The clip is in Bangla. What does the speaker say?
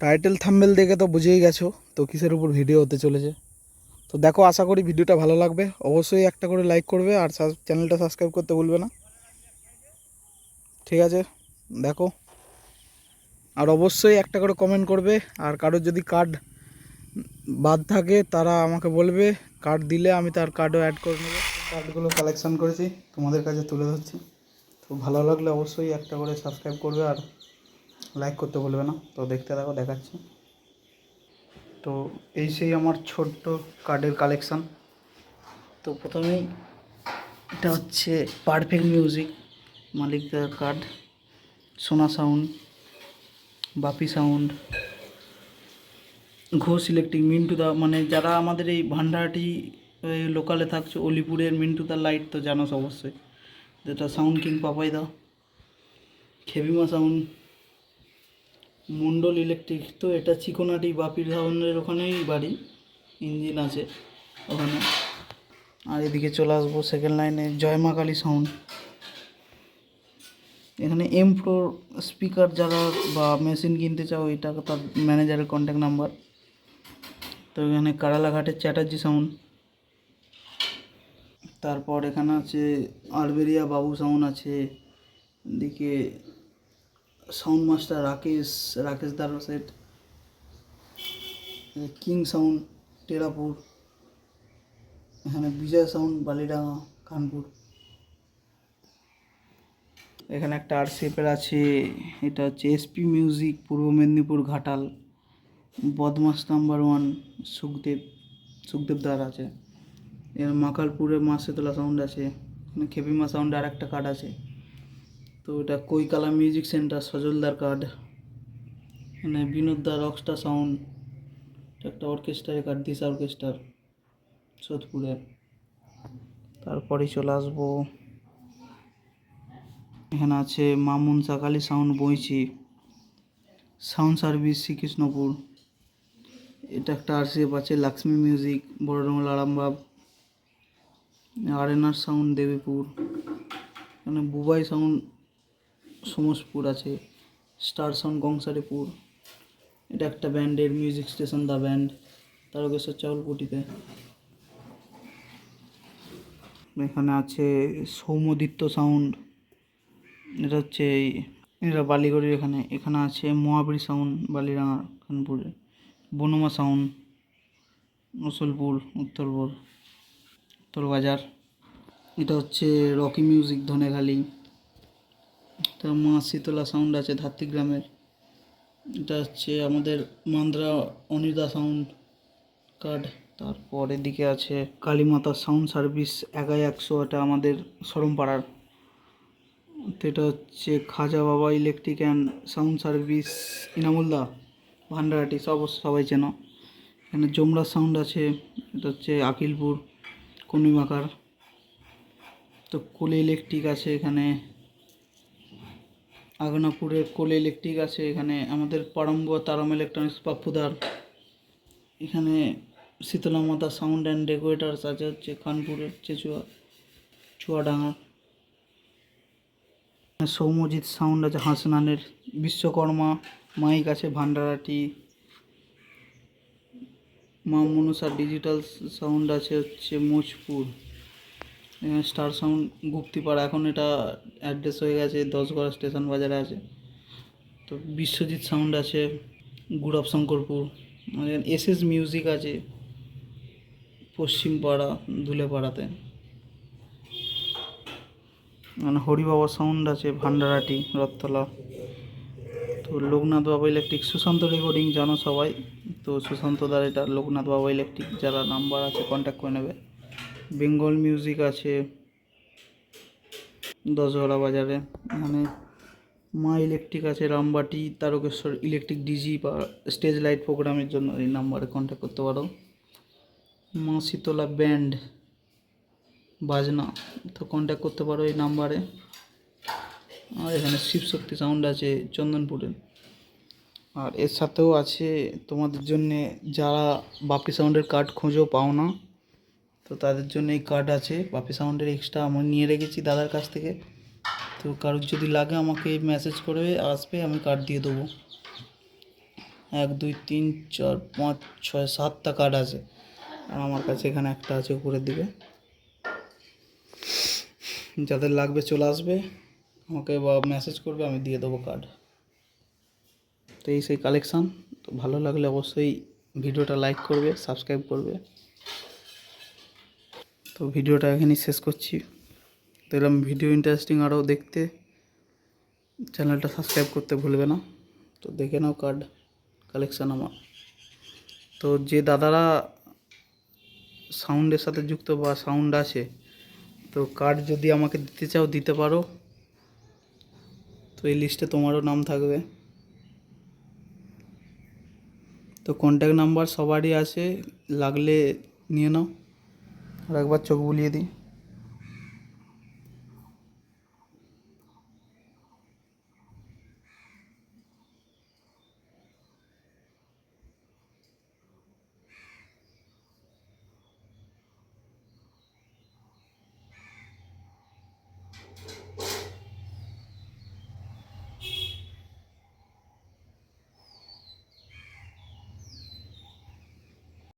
টাইটেল থাম্বেল দেখে তো বুঝেই গেছো তো কিসের উপর ভিডিও হতে চলেছে। তো দেখো, আশা করি ভিডিওটা ভালো লাগবে। অবশ্যই একটা করে লাইক করবে আর চ্যানেলটা সাবস্ক্রাইব করতে ভুলবে না। ঠিক আছে, দেখো। আর অবশ্যই একটা করে কমেন্ট করবে। আর কারোর যদি কার্ড বাদ থাকে, তারা আমাকে বলবে। কার্ড দিলে আমি তার কার্ডও অ্যাড করে নেব। কার্ডগুলো কালেকশন করেছি, তোমাদের কাছে তুলে ধরছি। তো ভালো লাগলে অবশ্যই একটা করে সাবস্ক্রাইব করবে আর লাইক করতে বলবে না। তো দেখতে থাকো, দেখাচ্ছি। তো এই সেই আমার ছোট্ট কার্ডের কালেকশান তো প্রথমেই এটা হচ্ছে perfect music মালিকদার card Sona sound Bapi sound Ghosh electric Mintu দা মানে যারা আমাদের এই ভান্ডারটি লোকালে থাকছে, অলিপুরের মিন্টু দা লাইট তো জানোস অবশ্যই। যেটা সাউন্ড কিং পাপাই দা, খেবিমা সাউন্ড মন্ডল ইলেকট্রিক তো এটা চিকোনাটি বাপির সাউন্ডের ওখানেই বাড়ি, ইঞ্জিন আছে ওখানে। আর এদিকে চলে আসব সেকেন্ড লাইনে জয়মা কালী সাউন্ড এখানে এম ফোর স্পিকার যারা বা মেশিন কিনতে চাও, এটা তার ম্যানেজারের কন্ট্যাক্ট নাম্বার তো এখানে কারালাঘাটের চ্যাটার্জি সাউন্ড তারপর এখানে আছে আলবেরিয়া বাবু সাউন্ড আছে। এদিকে সাউন্ড মাস্টার রাকেশ রাকেশ দারো সেট কিং সাউন্ড টেরাপুর এখানে বিজয় সাউন্ড বালিডাঙ্গা, কানপুর। এখানে একটা আরসিএফের আছে, এটা হচ্ছে এসপি মিউজিক পূর্ব মেদিনীপুর, ঘাটাল। বদমাস নাম্বার ওয়ান সুখদেব সুখদেব দ্বার আছে। এখানে মাকালপুরে মা শীতলা সাউন্ড আছে খেপিমা সাউন্ড আর একটা কার্ড আছে। তো এটা কৈকালা মিউজিক সেন্টার সজলদার কার্ড। এখানে বিনোদদা রকস্টার সাউন্ড, একটা অর্কেস্ট্রার কার্ড দিশা অর্কেস্ট্রার সোদপুরে। তারপরেই চলে আসব। এখানে আছে মামুন সাকালি সাউন্ড বইছি, সাউন্ড সার্ভিস শ্রীকৃষ্ণপুর। এটা একটা আরসিএফ আছে, লক্ষ্মী মিউজিক বড়ডোমল আরামবাব R N R sound Debipur. এখানে বুবাই সাউন্ড সমসপুর আছে স্টার সাউন্ড গংসারিপুর এটা একটা ব্যান্ডের music station the band Tarakeswar চাউলকুটিতে। এখানে আছে সৌমদিত্য সাউন্ড এটা হচ্ছে এই এটা বালিগড়ির এখানে এখানে আছে মহাবীর সাউন্ড বালিরাঙা খানপুরে বনমা সাউন্ড মুসলপুর উত্তরপুর উত্তরবাজার। এটা হচ্ছে রকি মিউজিক ধনেখালি। তার মা শীতলা সাউন্ড আছে ধাত্রীগ্রামের এটা হচ্ছে আমাদের মান্দ্রা অনিদা সাউন্ড কার্ড তারপর এদিকে আছে কালীমাতা সাউন্ড সার্ভিস একাই একশো, এটা আমাদের সরমপাড়ার এটা হচ্ছে Khaja Baba electric and sound service ইনামুলদা ভান্ডারাটি, সব সবাই চেনো। এখানে জমরা সাউন্ড আছে, এটা হচ্ছে আকিলপুর, কর্ণিমাকার। তো কোলে ইলেকট্রিক আছে এখানে। আগনাপুরের কোলে ইলেকট্রিক আছে, এখানে আমাদের পারম্ব তারম ইলেকট্রনিক্স পাপ্পুদার। এখানে শীতলা মাতা সাউন্ড অ্যান্ড ডেকোরেটার্স আছে হচ্ছে কানপুরের চেচুয়া, চুয়াডাঙ্গা। সৌমজিৎ সাউন্ড আছে, হাসনানের বিশ্বকর্মা, মাইক আছে, ভান্ডারাটি। মা মনসা ডিজিটাল সাউন্ড আছে হচ্ছে, মোজপুর। স্টার সাউন্ড গুপ্তিপাড়া, এখন এটা অ্যাড্রেস হয়ে গেছে দশগড়া স্টেশন বাজারে আছে। তো বিশ্বজিৎ সাউন্ড আছে গুড়াব শঙ্করপুর এস এস মিউজিক আছে পশ্চিমপাড়া ধুলেপাড়াতে মানে হরিবাবা সাউন্ড আছে, ভান্ডারাটি, রথতলা। তো লোকনাথ বাবা ইলেকট্রিক, সুশান্ত রেকর্ডিং, জানো সবাই? তো সুশান্ত দার এটা লোকনাথ বাবা ইলেকট্রিক, যারা নাম্বার আছে কন্ট্যাক্ট করে নেবে। বেঙ্গল মিউজিক আছে দশগড়া বাজারে মানে মা ইলেকট্রিক আছে, রামবাটি, তারকেশ্বর ইলেকট্রিক ডিজি বা স্টেজ লাইট প্রোগ্রামের জন্য এই নাম্বারে কন্ট্যাক্ট করতে পারো। মা শীতলা ব্যান্ড বাজনা, তো কন্ট্যাক্ট করতে পারো এই নাম্বারে আর এখানে শিবশক্তি সাউন্ড আছে চন্দনপুরে। আর এর সাথেও আছে তোমাদের জন্যে যারা বাপি সাউন্ডের কার্ড খোঁজো পাও না তো তাদের জন্য এই কার্ড আছে। বাপি সাউন্ডের এক্সট্রা আমি নিয়ে রেখেছি দাদার কাছ থেকে। তো কারোর যদি লাগে আমাকে মেসেজ করবে, আসবে, আমি কার্ড দিয়ে দেবো। এক, দুই, তিন, চার, পাঁচ, ছয়, সাতটা কার্ড আছে। আর আমার কাছে এখানে একটা আছে উপরের দিকে। যাদের লাগবে চলে আসবে। আমাকে বা মেসেজ করবে, আমি দিয়ে দেবো কার্ড তো এই সেই কালেকশান তো ভালো লাগলে অবশ্যই ভিডিওটা লাইক করবে সাবস্ক্রাইব করবে। তো ভিডিওটা এখানেই শেষ করছি। তো এরকম ভিডিও ইন্টারেস্টিং আরও দেখতে। চ্যানেলটা সাবস্ক্রাইব করতে ভুলবে না। তো দেখে নাও কার্ড কালেকশান আমার। তো যে দাদারা সাউন্ডের সাথে যুক্ত বা সাউন্ড আছে, তো কার্ড যদি আমাকে দিতে চাও, দিতে পারো। তো এই লিস্টে তোমারও নাম থাকবে। তো কন্ট্যাক্ট নাম্বার সবারই আছে, লাগলে নিয়ে নাও। আর একবার চোখ বুলিয়ে দিই।